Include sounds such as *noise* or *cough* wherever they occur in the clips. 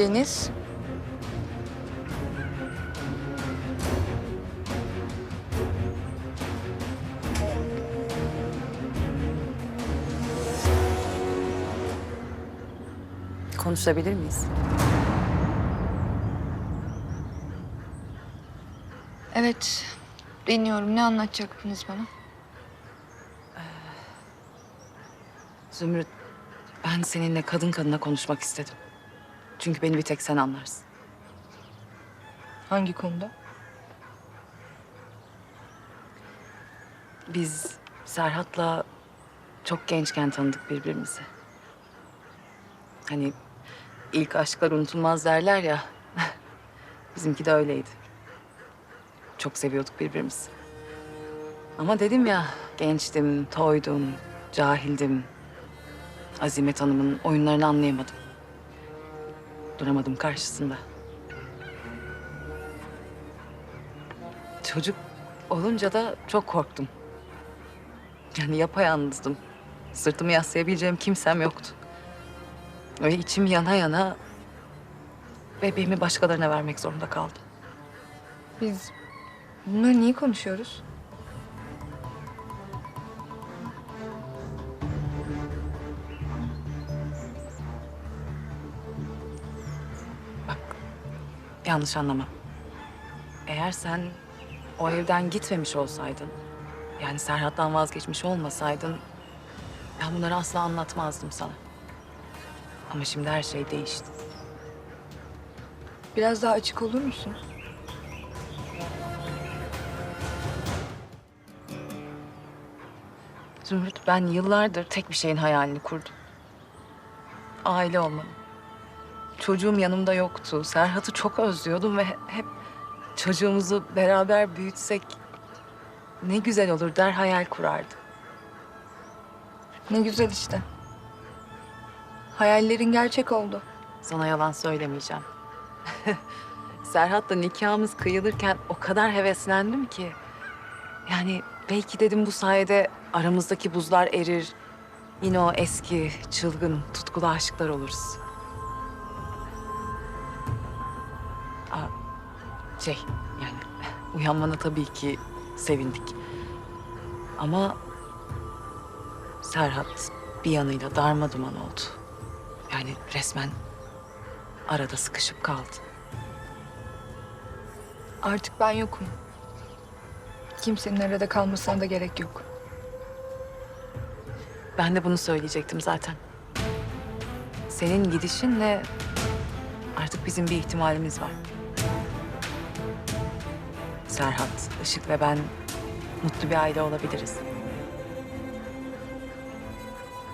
Deniz. Konuşabilir miyiz? Evet. Dinliyorum. Ne anlatacaktınız bana? Zümrüt, ben seninle kadın kadına konuşmak istedim. Çünkü beni bir tek sen anlarsın. Hangi konuda? Biz Serhat'la çok gençken tanıdık birbirimizi. Hani ilk aşklar unutulmaz derler ya. *laughs* Bizimki de öyleydi. Çok seviyorduk birbirimizi. Ama dedim ya gençtim, toydum, cahildim. Azimet Hanım'ın oyunlarını anlayamadım. Duramadım karşısında. Çocuk olunca da çok korktum. Yani yapayalnızdım. Sırtımı yaslayabileceğim kimsem yoktu. Ve içim yana yana bebeğimi başkalarına vermek zorunda kaldım. Biz bunları niye konuşuyoruz? Yanlış anlama. Eğer sen o evden gitmemiş olsaydın, yani Serhat'tan vazgeçmiş olmasaydın, ben bunları asla anlatmazdım sana. Ama şimdi her şey değişti. Biraz daha açık olur musun? Zümrüt, ben yıllardır tek bir şeyin hayalini kurdum. Aile olmanın. Çocuğum yanımda yoktu. Serhat'ı çok özlüyordum ve hep çocuğumuzu beraber büyütsek ne güzel olur der hayal kurardım. Ne güzel işte. Hayallerin gerçek oldu. Sana yalan söylemeyeceğim. *laughs* Serhat'la nikahımız kıyılırken o kadar heveslendim ki. Yani belki dedim bu sayede aramızdaki buzlar erir. Yine o eski, çılgın, tutkulu aşıklar oluruz. Şey yani uyanmana tabii ki sevindik. Ama Serhat bir yanıyla darmaduman oldu. Yani resmen arada sıkışıp kaldı. Artık ben yokum. Kimsenin arada kalmasına da gerek yok. Ben de bunu söyleyecektim zaten. Senin gidişinle artık bizim bir ihtimalimiz var. Serhat, Işık ve ben mutlu bir aile olabiliriz.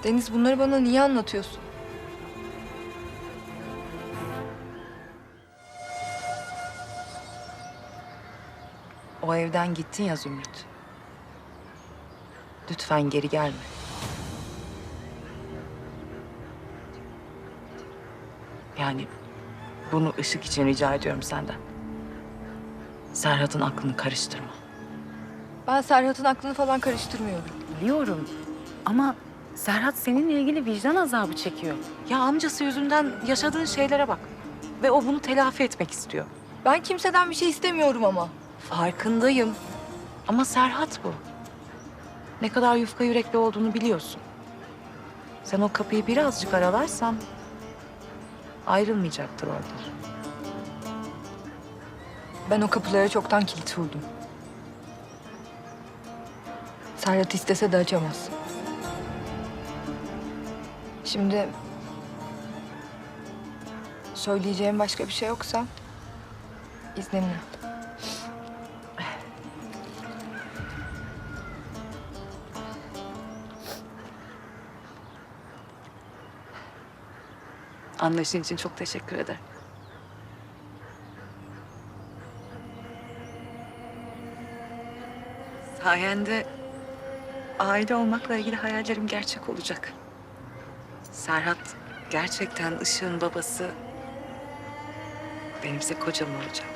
Deniz bunları bana niye anlatıyorsun? O evden gittin ya Zümrüt. Lütfen geri gelme. Yani bunu ışık için rica ediyorum senden. Serhat'ın aklını karıştırma. Ben Serhat'ın aklını falan karıştırmıyorum. Biliyorum ama Serhat seninle ilgili vicdan azabı çekiyor. Ya amcası yüzünden yaşadığın şeylere bak. Ve o bunu telafi etmek istiyor. Ben kimseden bir şey istemiyorum ama. Farkındayım. Ama Serhat bu. Ne kadar yufka yürekli olduğunu biliyorsun. Sen o kapıyı birazcık aralarsan ayrılmayacaktır orada. Ben o kapılara çoktan kilit vurdum. Serhat istese de açamaz. Şimdi söyleyeceğim başka bir şey yoksa izninle. Anlayışın için çok teşekkür ederim. Sayende aile olmakla ilgili hayallerim gerçek olacak. Serhat gerçekten Işık'ın babası benimse kocam olacak.